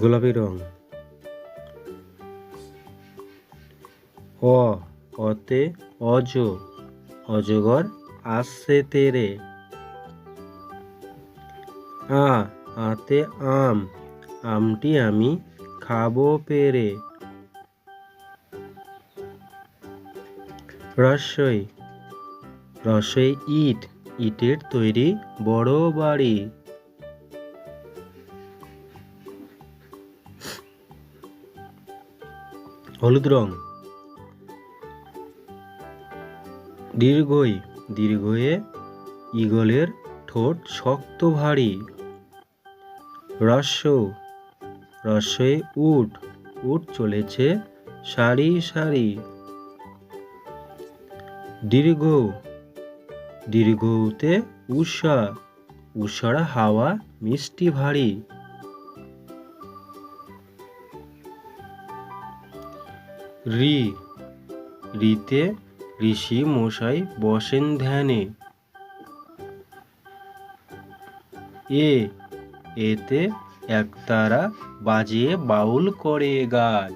গোলাপি রং। অ, অতে অজ, অজগর আসছে তেরে। আ, আতে আম, আমটি আমি খাব পেরে। রসই রসই ইট, ইটের তৈরি বড় বাড়ি। হলুদ রং। দীর্ঘই, দীর্ঘয়ে ঈগলের ঠোঁট শক্ত ভারী। রস্য রস্যে উট উট চলেছে সারি সারি। দীর্ঘ, দীর্ঘতে উষা উষার হাওয়া মিষ্টি ভারী। রি। রিতে ঋষি মশাই বসেন ধ্যানে। এ, এতে একতারা বাজিয়ে বাউল করে গান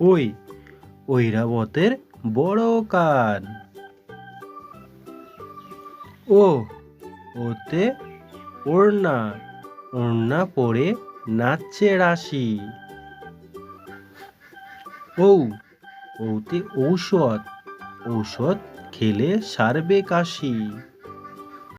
ওই, ঐরাবতের বড় কান। ও, ওতে ওড়না ওড়না পরে নাচছে রাশি। ঔ ঔতে ঔষধ। ঔষধ খেলে সারবে কাশি।